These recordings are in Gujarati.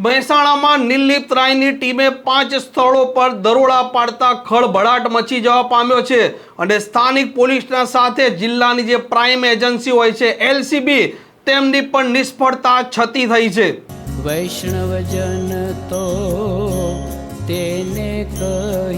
મહેસાણામાં નિર્લિપ્ત રાયની ટીમે પાંચ સ્થળો પર દરોડા પાડતા ખળભળાટ મચી જવા પામ્યો છે અને સ્થાનિક પોલીસના સાથે જિલ્લાની જે પ્રાઇમ એજન્સી હોય છે, એલસીબી, તેમની પણ નિષ્ફળતા છતી થઈ છે. વૈષ્ણવજન તો તેને કહીએ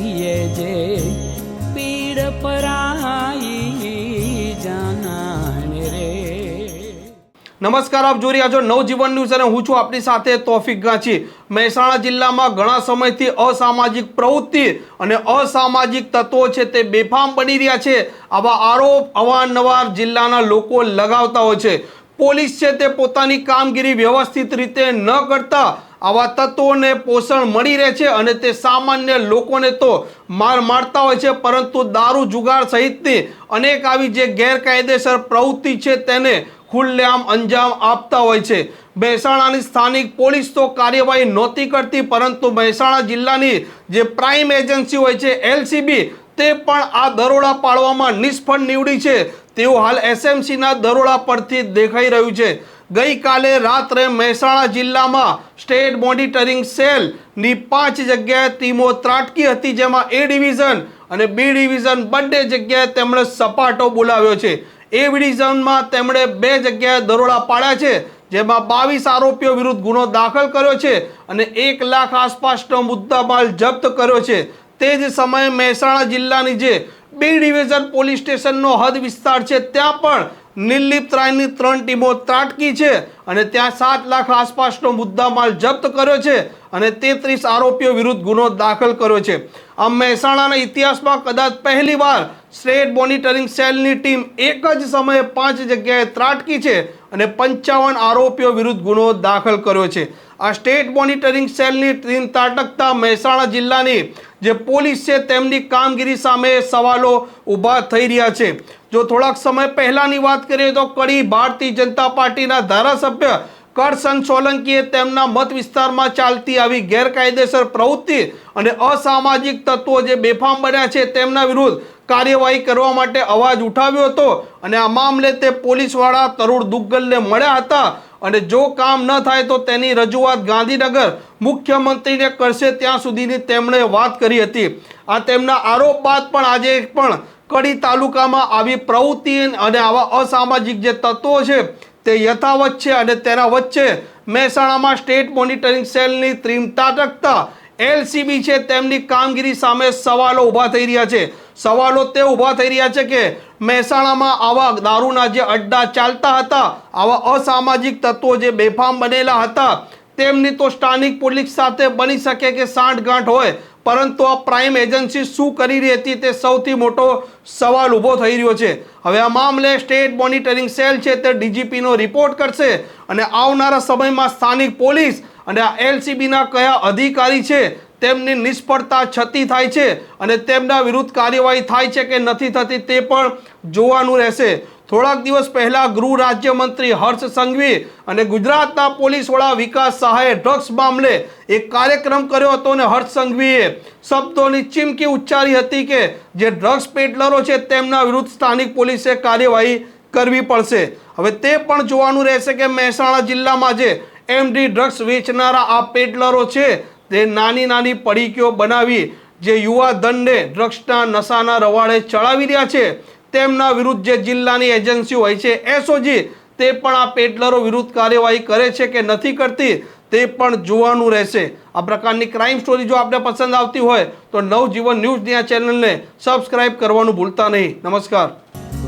નમસ્કાર, આપ જોઈ રહ્યા છો નવજીવન ન્યૂઝ અને હું છું આપની સાથે તોફિક ગાંચી. મહેસાણા જિલ્લામાં ઘણા સમયથી અસામાજિક પ્રવૃત્તિ અને અસામાજિક તત્વો છે તે બેફામ બની રહ્યા છે. આવા આરોપ અવારનવાર જિલ્લાના લોકો લગાવતા હોય છે. પોલીસ છે તે પોતાની કામગીરી વ્યવસ્થિત રીતે ન કરતા આવા તત્વોને પોષણ મળી રહે છે અને તે સામાન્ય લોકોને તો માર મારતા હોય છે, પરંતુ દારૂ જુગાર સહિતની અનેક આવી જે ગેરકાયદેસર પ્રવૃત્તિ છે તેને ખુલ્લેઆમ અંજામ આપતા હોય છે. મહેસાણાની સ્થાનિક પોલીસ તો કાર્યવાહી નહોતી કરતી, પરંતુ મહેસાણા જિલ્લાની જે પ્રાઇમ એજન્સી હોય છે, એલસીબી, તે પણ આ દરોડા પાડવામાં નિષ્ફળ નીવડી છે. તેવું હાલ એસએમસીના દરોડા પરથી દેખાઈ રહ્યું છે. ગઈકાલે રાત્રે મહેસાણા જિલ્લામાં સ્ટેટ મોનિટરિંગ સેલની પાંચ જગ્યાએ ટીમો ત્રાટકી હતી, જેમાં એ ડિવિઝન અને બી ડિવિઝન બંને જગ્યાએ તેમણે સપાટો બોલાવ્યો છે. એ ડિવિઝનમાં તેમણે બે જગ્યાએ દરોડા પાડ્યા છે, જેમાં બાવીસ આરોપીઓ વિરુદ્ધ ગુનો દાખલ કર્યો છે અને એક લાખ આસપાસનો મુદ્દામાલ જપ્ત કર્યો છે. તે જ સમયે મહેસાણા જિલ્લાની જે બી ડિવિઝન પોલીસ સ્ટેશનનો હદ વિસ્તાર છે, ત્યાં પણ નિર્લિપ્ત રાયની ત્રણ ટીમો ત્રાટકી છે અને ત્યાં સાત લાખ આસપાસનો મુદ્દામાલ જપ્ત કર્યો છે અને તેત્રીસ આરોપીઓ વિરુદ્ધ ગુનો દાખલ કર્યો છે. આમ મહેસાણાના ઇતિહાસમાં કદાચ પહેલીવાર સ્ટેટ મોનિટરિંગ સેલની ટીમ એક જ સમયે પાંચ જગ્યાએ ત્રાટકી છે અને પંચાવન આરોપીઓ વિરુદ્ધ ગુનો દાખલ કર્યો છે. આ સ્ટેટ મોનિટરિંગ સેલની ટીમ ત્રાટકતા મહેસાણા જિલ્લાની જે પોલીસ છે તેમની કામગીરી સામે સવાલો ઊભા થઈ રહ્યા છે. જો થોડાક સમય પહેલાંની વાત કરીએ તો કડી ભારતીય જનતા પાર્ટીના ધારાસભ્ય કરસન સોલંકીએ તેમના મત વિસ્તારમાં ચાલતી આવી ગેરકાયદેસર પ્રવૃત્તિ અને અસામાજિક તત્વો જે બેફામ બન્યા છે તેમના વિરુદ્ધ કાર્યવાહી કરવા માટે અવાજ ઉઠાવ્યો હતો અને આ મામલે તે પોલીસવાળા તરુણ દુગ્ગલને મળ્યા હતા. અને જો કામ ન થાય તો તેની રજૂઆત ગાંધીનગર મુખ્યમંત્રીને કરશે ત્યાં સુધીની તેમણે વાત કરી હતી. આ તેમના આરોપ બાદ પણ આજે પણ કડી તાલુકામાં આવી પ્રવૃત્તિ અને આવા અસામાજિક જે તત્વો છે તે યથાવત છે અને તેના વચ્ચે મહેસાણામાં સ્ટેટ મોનિટરિંગ સેલની ત્રીમ તાટકતા એલસીબી છે, તેમની કામગીરી સામે સવાલો ઊભા થઈ રહ્યા છે. સવાલો તે ઊભા થઈ રહ્યા છે કે મહેસાણામાં આવા દારૂના જે અડ્ડા ચાલતા હતા, આવા અસામાજિક તત્વો જે બેફામ બનેલા હતા, તેમની તો સ્થાનિક પોલીસ સાથે બની શકે કે સાંઠગાંઠ હોય, પરંતુ આ પ્રાઇમ એજન્સી શું કરી રહી હતી તે સૌથી મોટો સવાલ ઊભો થઈ રહ્યો છે. હવે આ મામલે સ્ટેટ મોનિટરિંગ સેલ છે તે ડીજીપીનો રિપોર્ટ કરશે અને આવનારા સમયમાં સ્થાનિક પોલીસ અને આ એલસીબીના કયા અધિકારી છે તેમની નિષ્ફળતા છતી થાય છે અને તેમના વિરુદ્ધ કાર્યવાહી થાય છે કે નથી થતી તે પણ જોવાનું રહેશે. થોડાક દિવસ પહેલાં ગૃહ રાજ્યમંત્રી હર્ષ સંઘવી અને ગુજરાતના પોલીસ વડા વિકાસ સહાયે ડ્રગ્સ મામલે એક કાર્યક્રમ કર્યો હતો અને હર્ષ સંઘવીએ શબ્દોની ચીમકી ઉચ્ચારી હતી કે જે ડ્રગ્સ પેડલરો છે તેમના વિરુદ્ધ સ્થાનિક પોલીસે કાર્યવાહી કરવી પડશે. હવે તે પણ જોવાનું રહેશે કે મહેસાણા જિલ્લામાં જે એમડી ડ્રગ્સ વેચનારા આ પેડલરો છે. તે નાની નાની પડીકીઓ બનાવી, જે યુવા દંડે ડ્રગ્સના નશાના રવાડે ચડાવી રહ્યા છે. તેમના વિરુદ્ધ જે જિલ્લાની એજન્સી હોય છે, એસઓજી, તે પણ આ પેટલરો વિરુદ્ધ કાર્યવાહી કરે છે કે નથી કરતી, તે પણ જોવાનું રહેશે. આ પ્રકારની ક્રાઇમ સ્ટોરી જો આપને પસંદ આવતી હોય, તો નવજીવન ન્યૂઝની આ ચેનલને સબસ્ક્રાઇબ કરવાનું ભૂલતા નહીં. નમસ્કાર.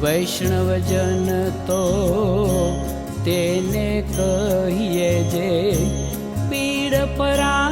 વૈષ્ણવજન તો તેને કહીએ જે પીડ પરાઈ